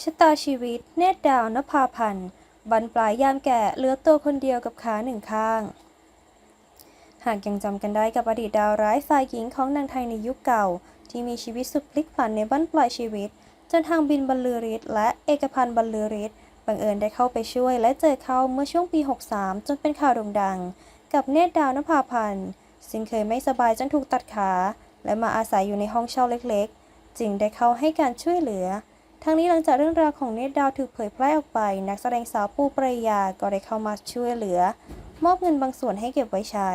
ชะตาชีวิตเนตรดาวนภาพันธ์บันปลายยามแก่เหลือตัวคนเดียวกับขาหนึ่งข้าง หากยังจำกันได้กับอดีตดาวร้ายฝ่ายหญิงของนางไทยในยุคเก่า ที่มีชีวิตสุดพลิกผันในบั้นปลายชีวิต จนทางบินบรรลือฤทธิ์และเอกพันธ์บรรลือฤทธิ์บังเอิญได้เข้าไปช่วยและเจอเขาเมื่อช่วงปี 63 จนเป็นข่าวโด่งดัง กับเนตรดาวนภาพันธ์ซึ่งเคยไม่สบายจนถูกตัดขา และมาอาศัยอยู่ในห้องเช่าเล็กๆ จึงได้เข้าให้การช่วยเหลือ ทั้งนี้หลังจากเรื่องราวของเนตดาวถูกเผยแพร่ออกไป นักแสดงสาวปูปรยาก็ได้เข้ามาช่วยเหลือ มอบเงินบางส่วนให้เก็บไว้ใช้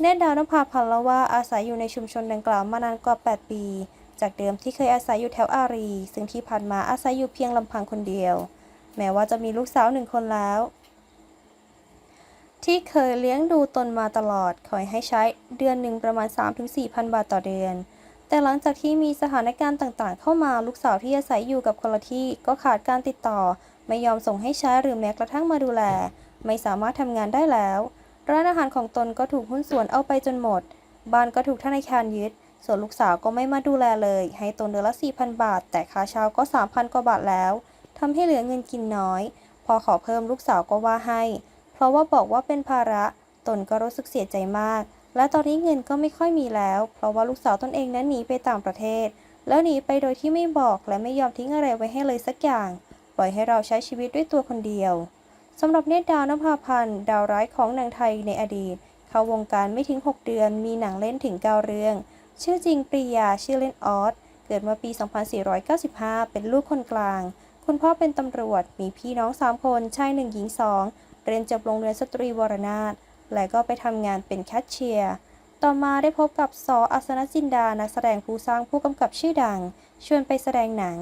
เนตดาวนภาพันล่าว่าอาศัยอยู่ในชุมชนดังกล่าวมานานกว่า 8 ปี จากเดิมที่เคยอาศัยอยู่แถวอารี ซึ่งที่ผ่านมาอาศัยอยู่เพียงลำพังคนเดียว แม้ว่าจะมีลูกสาวหนึ่งคนแล้วที่เคยเลี้ยงดูตนมาตลอดคอยให้ใช้เดือนหนึ่งประมาณ 3-4,000 บาทต่อเดือน แต่หลังจากที่มีสถานการณ์ต่างๆ เข้ามาลูกสาวที่อาศัยอยู่กับคนละที่ก็ขาดการติดต่อ ไม่ยอมส่งให้ใช้หรือแม้กระทั่งมาดูแล ไม่สามารถทำงานได้แล้ว ร้านอาหารของตนก็ถูกหุ้นส่วนเอาไปจนหมด บ้านก็ถูกธนาคารยึด ส่วนลูกสาวก็ไม่มาดูแลเลย ให้ตนเดือนละ 4,000 บาท แต่ค่าเช่าก็ 3,000 กว่าบาทแล้วทำให้เหลือเงินกินน้อย พอขอเพิ่มลูกสาวก็ว่าให้ เพราะว่าบอกว่าเป็นภาระ ตนก็รู้สึกเสียใจมาก และตอนนี้เงินก็ไม่ค่อยมีแล้ว เพราะว่าลูกสาวตนเองนั้นหนีไปต่างประเทศ แล้วหนีไปโดยที่ไม่บอกและไม่ยอมทิ้งอะไรไว้ให้เลยสักอย่าง ปล่อยให้เราใช้ชีวิตด้วยตัวคนเดียวสำหรับเนตรดาวนภาพันธ์ ดาวร้ายของหนังไทยในอดีต เข้าวงการไม่ถึง 6 เดือน มีหนังเล่นถึง 9 เรื่อง ชื่อจริงปริยาชื่อเล่นออสเกิดมื่อปี 2495 เป็นลูกคนกลาง คุณพ่อเป็นตำรวจมีพี่น้อง 3 คนชายหนึ่งหญิงสองเรียนจบโรงเรียนสตรีวรนาถ และก็ไปทำงานเป็นแคชเชียร์ ต่อมาได้พบกับสออัศนจินดา นักแสดงผู้สร้างผู้กำกับชื่อดัง ชวนไปแสดงหนัง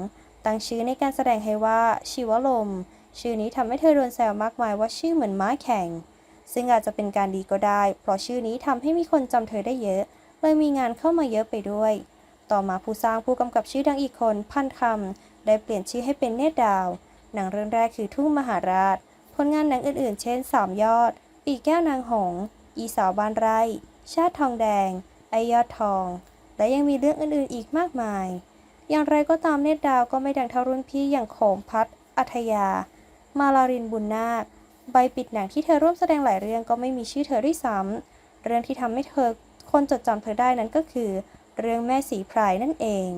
ตั้งชื่อในการแสดงให้ว่าชีวลม ชื่อนี้ทำให้เธอโดนแซวมากมายว่าชื่อเหมือนม้าแข่ง ซึ่งอาจจะเป็นการดีก็ได้ เพราะชื่อนี้ทำให้มีคนจำเธอได้เยอะ เลยมีงานเข้ามาเยอะไปด้วย ต่อมาผู้สร้างผู้กำกับชื่อดังอีกคน พันคำได้เปลี่ยนชื่อให้เป็นเนตรดาว หนังเรื่องแรกคือทุ่งมหาราช ผลงานหนังอื่นๆ เช่นสามยอด ปีแก้วนางหง อีสาวบ้านไร่ ชาติทองแดง ไอยอดทอง และยังมีเรื่องอื่นๆอีกมากมาย อย่างไรก็ตามเนตรดาวก็ไม่ดังเท่ารุ่นพี่อย่างโขมพัฒอัธยา มาลารินบุญนาค ใบปิดหนังที่เธอร่วมแสดงหลายเรื่องก็ไม่มีชื่อเธอด้วยซ้ำเรื่องที่ทำให้เธอคนจดจำเธอได้นั้นก็คือ เรื่องแม่สีพรายนั่นเอง